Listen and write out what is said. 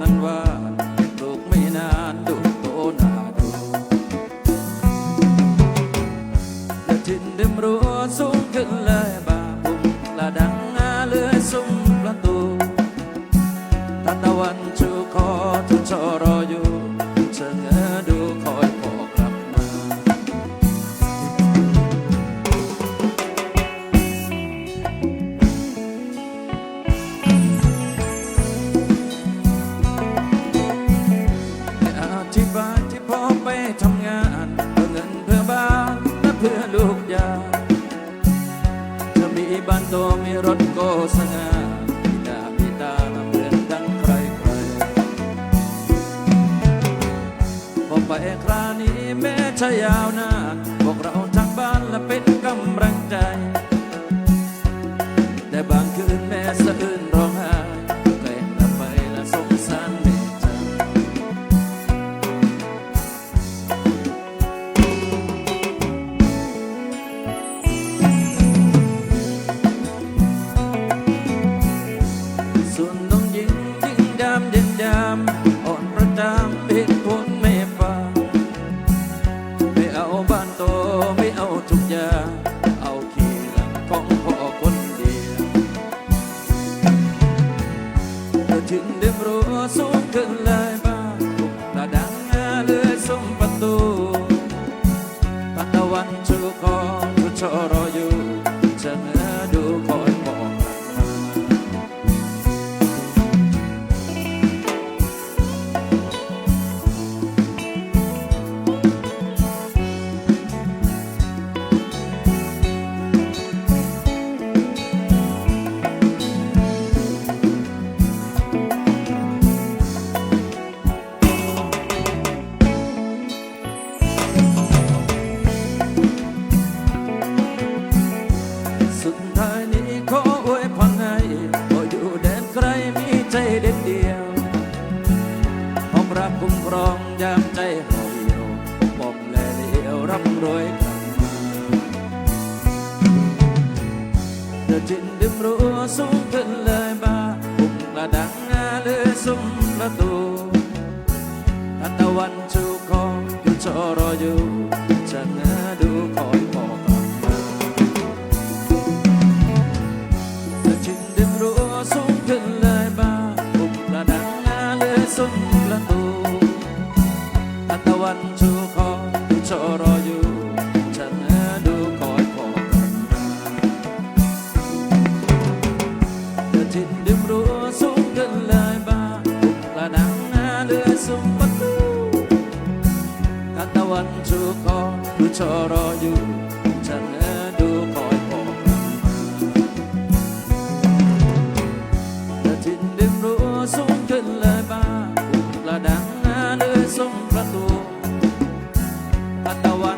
นั้นว่าลูกไม่นานดูโตนาดูและทินดิมรั้วสูงขึ้นเลยบาบุมละดังอาเลยสุ่มประตูตะวันชูคอทุกชอรอ ที่บ้านที่พ่อไปทำงานเพื่อเงินเพื่อบ้านและเพื่อลูกยาเธอมีบ้านโตมีรถก็สงามีตามีตาเหมือนดังใครใครพอไปครานี้แม้จะยาวนานพวกเราทั้งบ้านและเป็นกำลังใจ แต่บางคืน เอาทุกอย่างเอาขี้หลังของพ่อคนเดียวเธอถึงได้รู้สูงขึ้นเลยบ้างระดังเลยสมประตูพันตะวันชูคอชูชอรออยู่ องยามใจห่อเหี่ยวบอกแลเลี้ยวร่ำรวยกลับมาเดินจินดื่มรู้สูงขึ้นเลยบาบุกระดังงาเลยซุ้มประตูทันตะวันชูคองอยู่ชอรออยู่ วันตะวันชูคอดูชอรออยู่ฉันเอดูคอยพอกจะจินดิมรั้วสูงขึ้นเลยบ้าอุกละดังนาเลยส่งประตูอัตะวัน